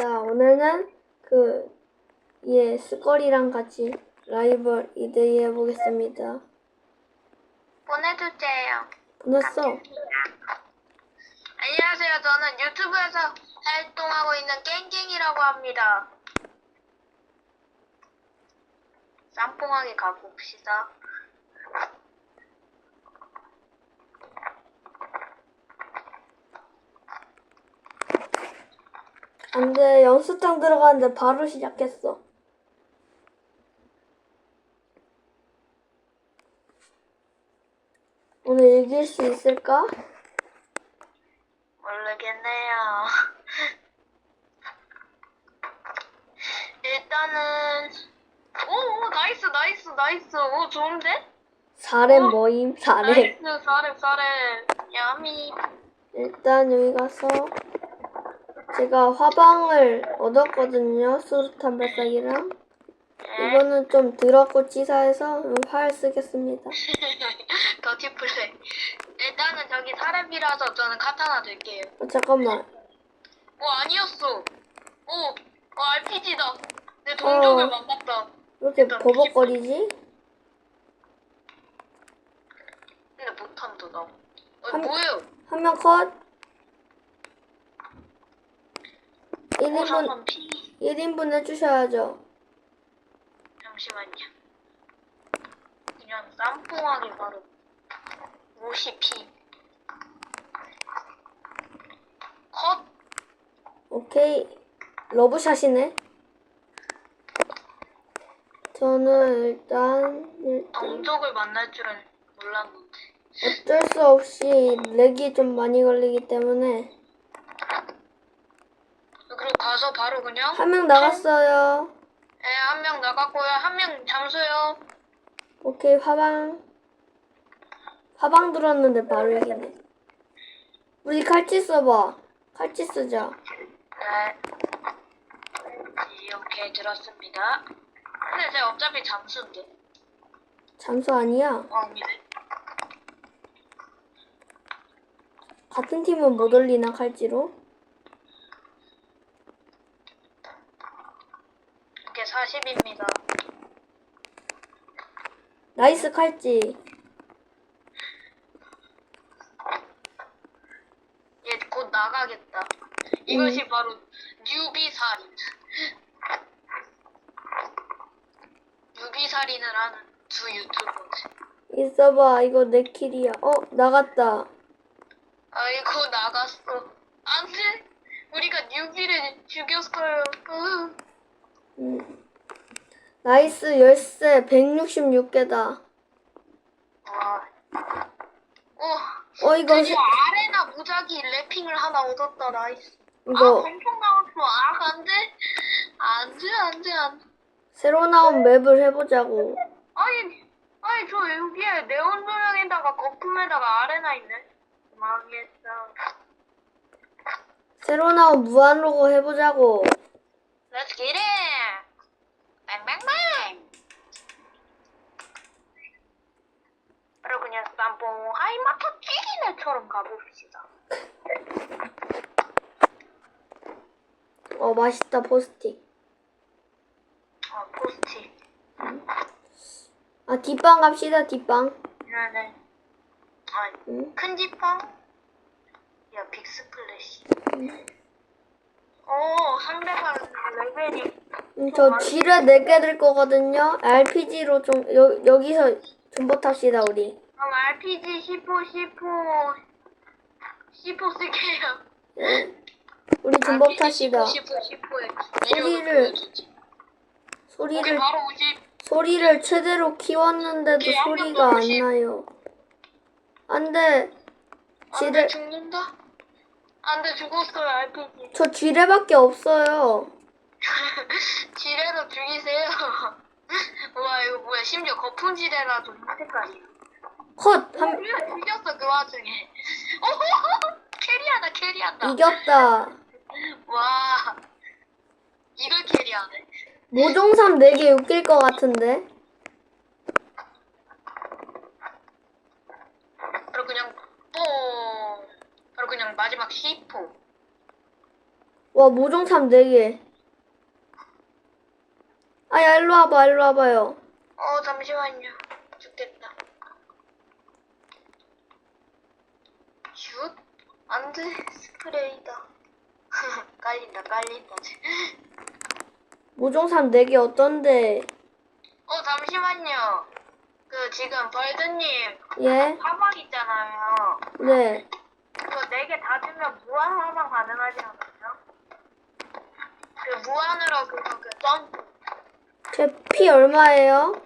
반갑습니다. 오늘은 그, 예, 스컬이랑 같이 라이벌 2대2 해보겠습니다. 보내주세요. 보냈어. 안녕하세요. 저는 유튜브에서 활동하고 있는 깽깽이라고 합니다. 쌈뽕하게 가봅시다. 안 돼, 연습장 들어가는데 바로 시작했어. 오늘 이길 수 있을까? 모르겠네요. 일단은 오, 오 나이스 나이스 나이스 오 좋은데? 4렘 모임, 4렘. 나이스 사렙 사렙 야미 일단 여기 가서 제가 화방을 얻었거든요. 수류탄 발사기랑. 이거는 좀 더럽고 치사해서 활 쓰겠습니다. 더티 플레이 일단은 저기 사렙이라서 저는 카타나 될게요 어, 잠깐만. 오 아니었어 오, 오 RPG다 내 동족을 어. 만났다 왜 이렇게 버벅거리지? 근데 못한다 나 어, 한- 뭐예요? 한 명 컷. 오 1인분, 잠깐 피 1인분 해주셔야죠. 잠시만요 그냥 쌈뽕하게 바로 50피 컷 오케이. 러브샷이네. 저는 일단, 일단 동족을 만날 줄은 몰랐는데 어쩔 수 없이 렉이 좀 많이 걸리기 때문에 가서 바로 그냥 한 명 나갔어요. 네, 한명 나갔고요. 한 명 잠수요. 오케이, 화방. 화방 들었는데 바로 이기네. 우리 칼치 써봐. 칼치 쓰자. 네. 이렇게 들었습니다. 근데 제가 어차피 잠수인데. 잠수 아니야. 어, 아니네. 같은 팀은 못 올리나 칼찌로? 이게 40입니다. 나이스 칼찌. 얘 곧 나가겠다. 이것이 바로 뉴비 살인. 뉴비 살인을 하는 두 유튜버지. 있어봐. 이거 내 킬이야. 어, 나갔다. 아이고 나갔어. 안 돼. 우리가 뉴비를 죽였어요. 으. 음. 나이스 열쇠 166개다. 와. 어. 어, 이거, 시- 아레나 무작위 래핑을 하나 얻었다 나이스 아 이거 엄청 나왔어 아 안 돼 안 돼 안 돼 안 돼 새로 나온 맵을 해보자고. 아니 아니 저 여기에 네온 조명에다가 거품에다가 아레나 있네 망했어 새로 나온 무한 로고 해보자고. Let's get it 뱅뱅뱅 바로 그냥 쌈뽕 하이마터 찌리네처럼 가봅시다 어, 맛있다, 포스틱. 아 포스트 아, 뒷방 갑시다, 뒷방. 네네 아니 응? 큰 지팡? 야, 빅스플래시. 오, 상대방 레벨이. 음, 저 쥐를 4개 들 거거든요. RPG로 좀, 여, 여기서 존버 탑시다, 우리. 그럼 RPG 10호, 10호, 10호 쓸게요. 예. 우리 존버 탑시다. 10호, 10호에. 소리를- 소리를, 바로 50. 소리를 최대로 키웠는데도 오케이, 한 소리가 안. 나요. 안 돼. 안 돼, 쥐를, 죽는다? 안 돼, 죽었어요, RPG. 저 쥐레밖에 없어요. 지뢰로 죽이세요. 와, 이거 뭐야. 심지어 거품 지뢰라도 색깔이. 컷! 한, 우리가 죽였어 그 와중에. 오 캐리하다 캐리한다. 이겼다. 와 이걸 캐리하네. 모종삼 4개 웃길 것 같은데. 바로 그냥 뽕. 그냥 마지막 10호. 와, 모종삼 4개. 아, 야, 일로 와봐, 일로 와봐요. 어, 잠시만요. 죽겠다. 슛? 안 돼. 스프레이다. 깔린다, 깔린다. 모종삼 4개 어떤데? 어, 잠시만요. 그, 지금 벌드님, 예? 사막 있잖아요. 네. 네 개 다 주면 무한 사막 가능하지 않나요? 그, 무한으로 그거, 그, 점프. 제 피 얼마예요?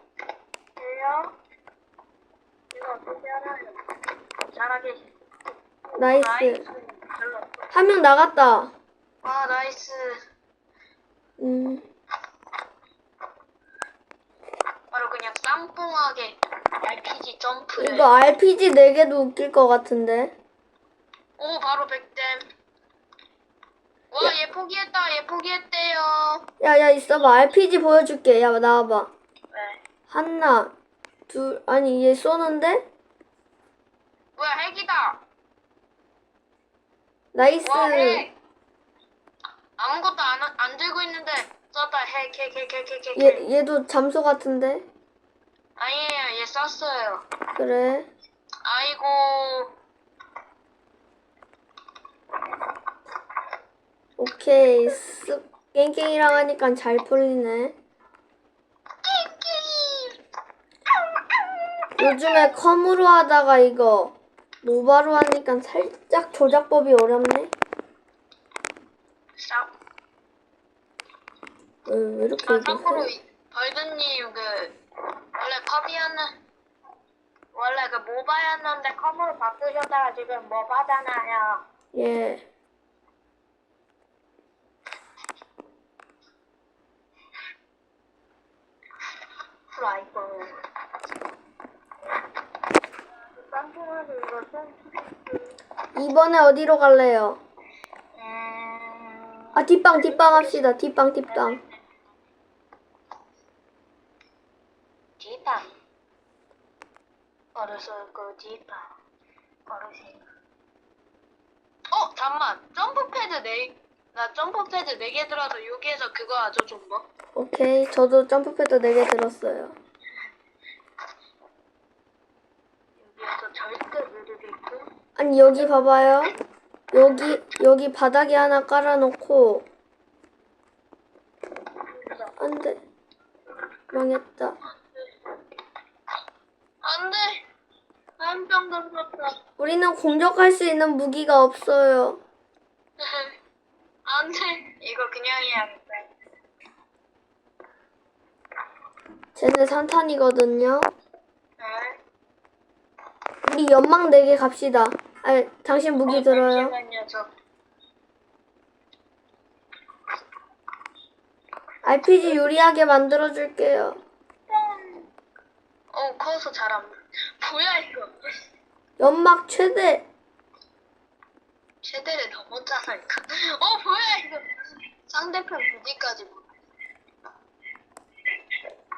돼요? 이거 어떻게 알아요? 잘하게. 나이스. 별로. 한명 나갔다. 아, 나이스. 음, 바로 그냥 쌍뽕하게 RPG 점프를. 이거 RPG 4개도 웃길 것 같은데. 오, 바로 100점. 와, 얘 포기했다. 얘 포기했대요. 야, 야, 있어봐. RPG 보여줄게. 야, 나와봐. 네. 하나, 둘, 아니, 얘 쏘는데? 뭐야, 핵이다. 나이스. 와, 핵. 아무것도 안, 안 들고 있는데 쐈다. 핵, 핵, 핵, 핵, 핵, 핵. 얘, 얘도 잠수 같은데? 아니에요. 얘 쐈어요. 그래. 아이고. 오케이. 쓱. 깽깽이랑 하니까 잘 풀리네. 요즘에 컴으로 하다가 이거 모바로 하니까 살짝 조작법이 어렵네. 싹. 왜, 왜 이렇게 아, 참고로 벌드님 그 원래 컵이었는 원래 그 모바였는데 컴으로 바꾸셨다가 지금 모바잖아요. 예. 이번에 어디로 갈래요? 음. 아, 뒷방, 뒷방 합시다. 뒷방, 뒷방. 어려서 그 디방. 어르신. 어 잠만 점프 패드 네. 나 점프 패드 네개 들어서 여기에서 그거 하죠 좀 뭐. 오케이. 저도 점프패드 4개 들었어요. 여기에서 절대 느리게 있고. 아니, 여기 봐봐요. 여기, 여기 바닥에 하나 깔아놓고. 안 돼. 망했다. 안 돼. 한병 던졌다. 우리는 공격할 수 있는 무기가 없어요. 안 돼. 이거 그냥 해야겠다. 쟤네 산탄이거든요. 네. 우리 연막 4개 갑시다. 아, 당신 무기 어, 들어요. 잠시만요, 저. RPG 유리하게 만들어줄게요. 어, 커서 잘안 뭐야, 이거. 연막 최대. 최대를 넘었잖아, 이거. 어, 뭐야, 이거. 상대편 부디까지. 뭐.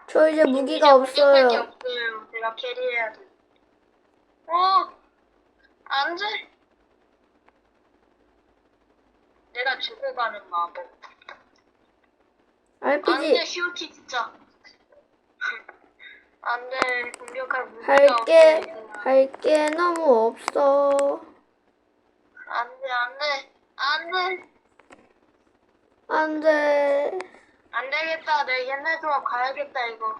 저 이제 무기가 없어요. 없어요. 제가 캐리해야 돼. 어, 안 돼. 내가 죽어가는 마법. 안 돼, RPG 시오티 진짜. 안 돼, 공격할 무기가 할게 없어. 할게 너무 없어. 안 돼, 안 돼, 안 돼. 안 돼. 안 되겠다. 내 옛날 조합 가야겠다, 이거.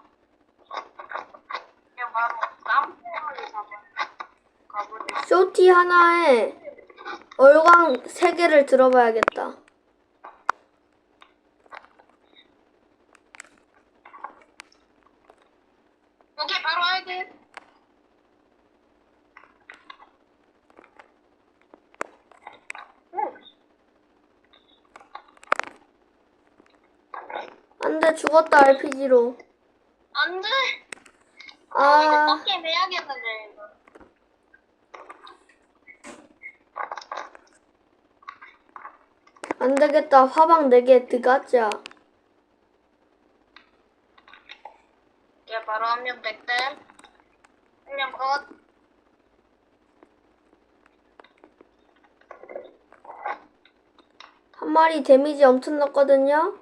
그냥 바로 가봐. 가보자. 쇼티 하나에 얼광 3개를 들어봐야겠다. 오케이, 바로 할게. 오, 안 돼, 죽었다, RPG로. 안 돼. 아, 아, 빡게 해야겠는데, 이거. 안 되겠다. 화방 4개 들어가자. 바로 한 명 백댐. 한명 컷. 한한 마리 데미지 엄청 났거든요.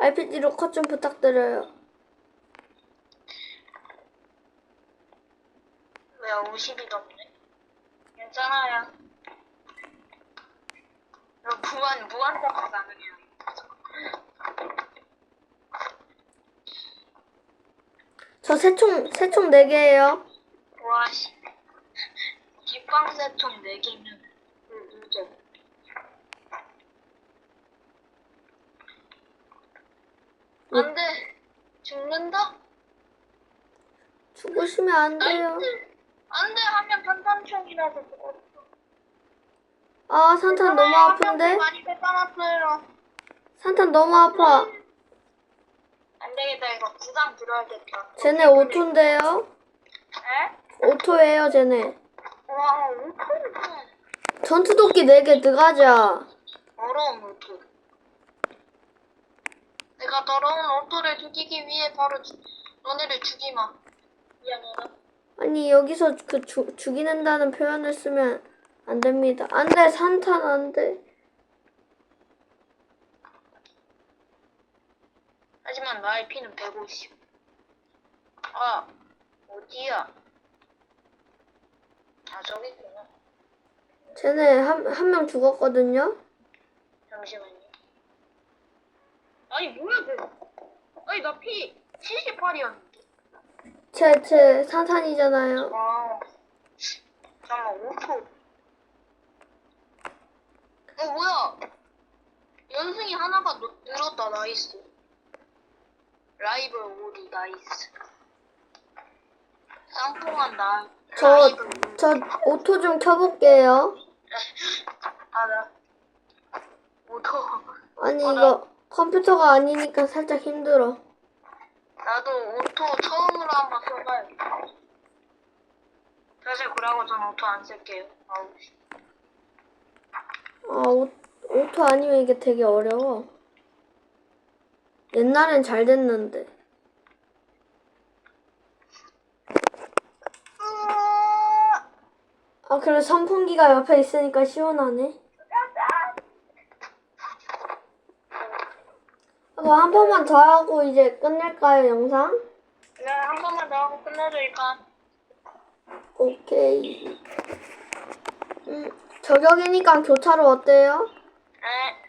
네. RPG로 컷 좀 부탁드려요. 왜 50이 넘네? 괜찮아요. 이거 무한, 무한대가 가능해요. 저 새총, 새총 4개예요. 와 씨. 뒷방 새총 4개면, 누죠? 안 돼. 죽는다? 죽으시면 안 돼요. 안 돼. 하면 탄탄총이라서 죽었어. 아, 산탄 너무 아픈데? 많이 뺏어놨어요. 산탄 너무 아파. 안 되겠다. 이거 구상 들어야겠다. 쟤네 오토인데요? 에? 오토예요, 쟤네. 와, 오토는 전투도끼 4개 들어가자. 더러운 오토. 내가 더러운 오토를 죽이기 위해 바로 주, 너네를 죽이마. 미안하다. 아니, 여기서 그 주, 죽이는다는 표현을 쓰면 안 됩니다. 안 돼, 산탄 안 돼. 하지만 나의 피는 150. 아, 어디야? 아, 저기 있구나. 쟤네 한, 한 명 죽었거든요? 잠시만요. 아니, 뭐야, 쟤. 아니, 나 피 78이었는데. 쟤, 쟤 산탄이잖아요. 아, 잠깐만, 5초. 어, 뭐야? 연승이 하나가 너- 늘었다, 나이스. 라이벌 오리, 나이스. 쌍풍한 나, 저, 라이벌 오리. 저 오토 좀 켜볼게요. 아, 나. 오토. 아니, 어, 나- 이거 컴퓨터가 아니니까 살짝 힘들어. 나도 오토 처음으로 한번 써봐야겠다. 사실 그러고 전 오토 안 쓸게요. 아우, 씨. 아, 오, 오토 아니면 이게 되게 어려워. 옛날엔 잘 됐는데. 아, 그래, 선풍기가 옆에 있으니까 시원하네. 그거 한 번만 더 하고 이제 끝낼까요, 영상? 네, 한 번만 더 하고 끝내줘, 이판. 오케이. 음, 저격이니까 교차로 어때요? 네.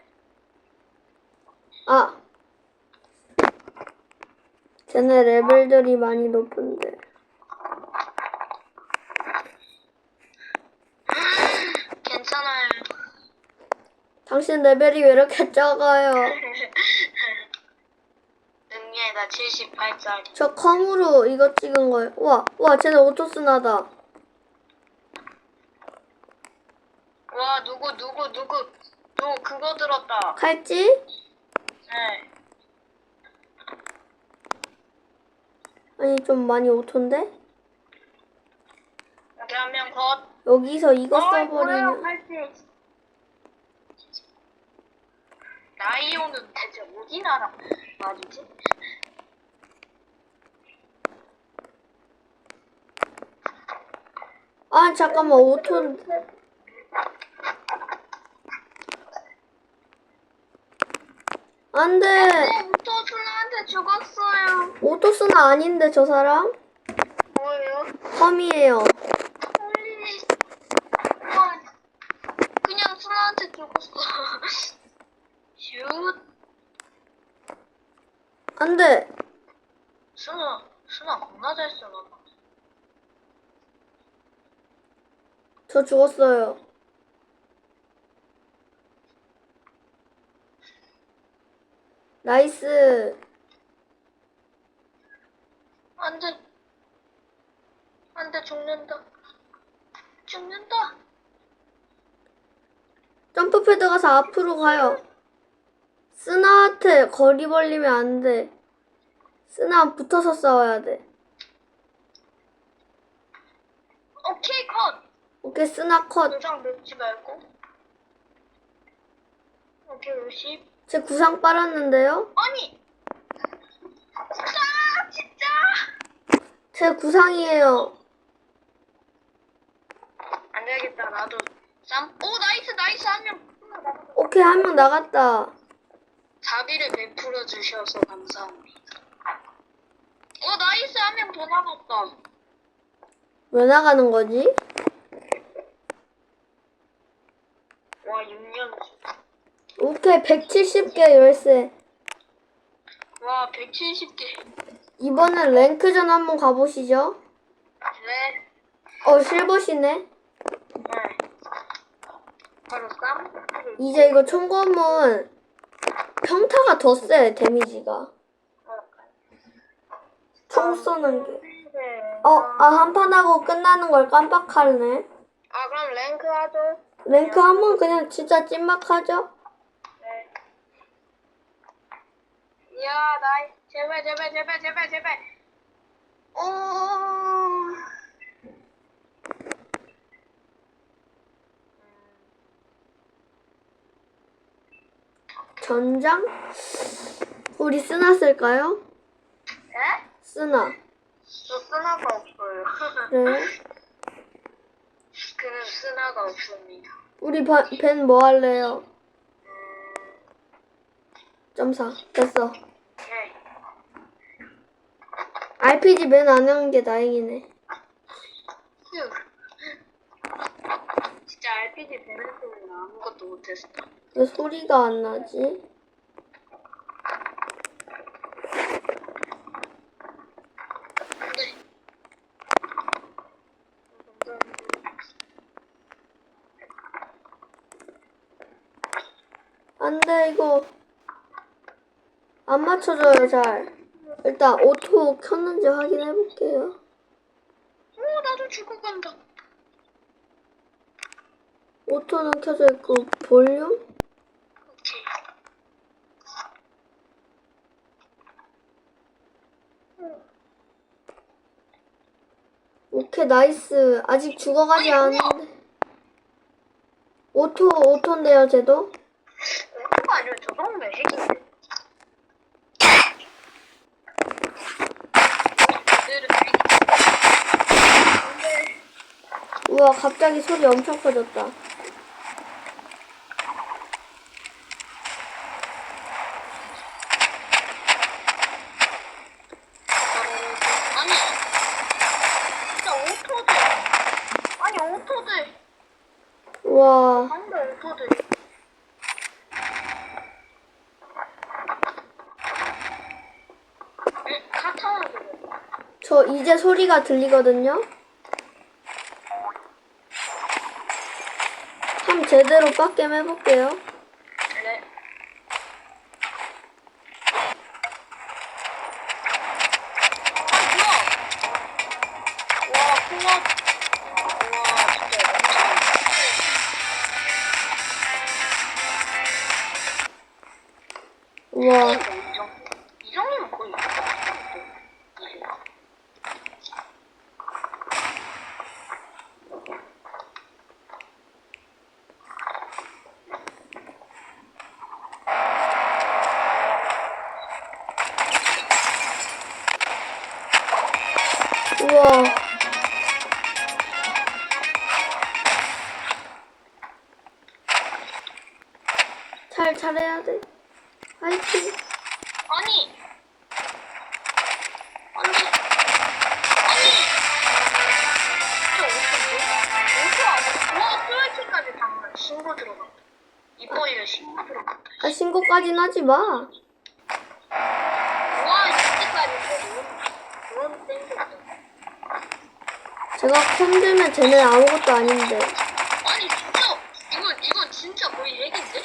아. 쟤네 레벨들이 많이 높은데. 괜찮아요. 당신 레벨이 왜 이렇게 작아요? 능리에 나 78살. 저 컴으로 이거 찍은 거예요. 와, 와, 쟤네 오토스나다. 와, 누구, 누구, 누구. 너 그거 들었다. 칼찌? 네. 아니, 좀 많이 오토인데? 여기 한 명 컷. 여기서 이거 어이, 뭐예요, 써버리면. 팔찌. 라이오는 대체 어디 나라 말이지? 아, 잠깐만, 오토. 안 돼! 네, 우토순한테 죽었어요. 오토스나 아닌데, 저 사람? 뭐예요? 컴이에요. 홀리. 아, 그냥 순아한테 죽었어. 슛. 안 돼! 순아, 순아 겁나 잘 쏘나 봐. 저 죽었어요. 나이스. 안 돼. 안 돼, 죽는다. 죽는다. 점프 패드 가서 앞으로 가요. 스나한테 거리 벌리면 안 돼. 스나 붙어서 싸워야 돼. 오케이, 컷. 오케이, 스나 컷. 도장 맵지 말고. 오케이, 50. 제 구상 빨았는데요? 아니! 진짜! 진짜! 제 구상이에요. 안 되겠다, 나도. 쌈, 오, 나이스, 나이스, 한 명. 오, 오케이, 한 명 나갔다. 자비를 베풀어 주셔서 감사합니다. 어, 나이스 한 명 더 나갔다. 왜 나가는 거지? 와, 6년. 오케이, 170개 열쇠. 와, 170개. 이번엔 랭크전 한번 가보시죠. 네. 어, 실버시네. 네. 바로 쌈. 이제 이거 총검은 평타가 더 세, 데미지가. 총 쏘는 게. 어, 아, 한 판 하고 끝나는 걸 깜빡하네. 아, 그럼 랭크 하죠. 랭크 한번 그냥 진짜 찐막 하죠? 네. 야, 나이. 제발, 제발, 제발, 제발, 제발. 오. 전장? 우리 쓰나 쓸까요? 에? 쓰나. 저 쓰나가 없어요. 그래. 그는 쓰나가 없습니다. 우리 벤 뭐 할래요? 점사. 됐어. 네. RPG 맨 안 하는 게 다행이네. 휴. 진짜 RPG 베네스는 아무것도 못했어. 왜 소리가 안 나지? 이거. 안 맞춰져요, 잘. 일단 오토 켰는지 확인해 볼게요. 오 나도 죽어간다. 오토는 켜져 있고, 볼륨? 오케이. 오케이, 나이스. 아직 죽어가지 아니? 않았는데. 오토, 오토인데요, 쟤도? 아니면. 그대로 핵인데. 우와, 갑자기 소리 엄청 커졌다. 아니, 진짜 오토들. 아니, 오토들. 우와, 방금 오토들. 응, 카타나 그거. 저 이제 소리가 들리거든요? 한번 제대로 빡겜 해볼게요. 네. 와, 풍화. 와, 진짜 엄청. 이 신고 들어갔다. 이뻐요, 신고 들어갔다. 아, 신고까진 하지 마. 와, 이때까지 그런, 그런 땡겼어. 제가 컴 들면 쟤네 아무것도 아닌데. 아니, 진짜, 이건, 이건 진짜 거의 핵인데?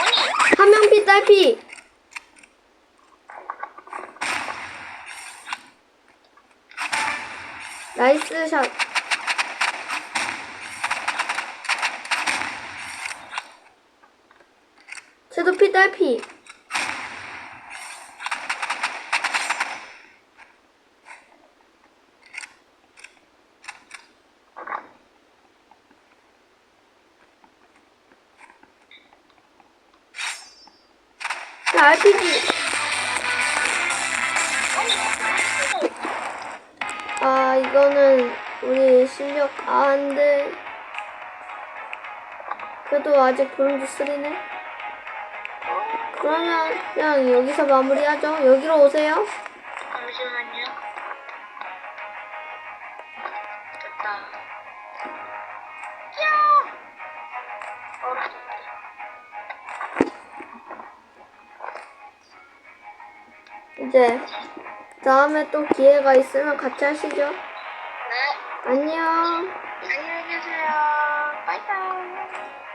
아니, 한명피 딸피. 나이스 샷. 쟤도 피 딸피. 이거는 우리 실력 아, 안 돼. 그래도 아직 브론즈 3네. 그러면 그냥 여기서 마무리하죠. 여기로 오세요. 잠시만요. 됐다. 야! 어, 이제 다음에 또 기회가 있으면 같이 하시죠. 안녕.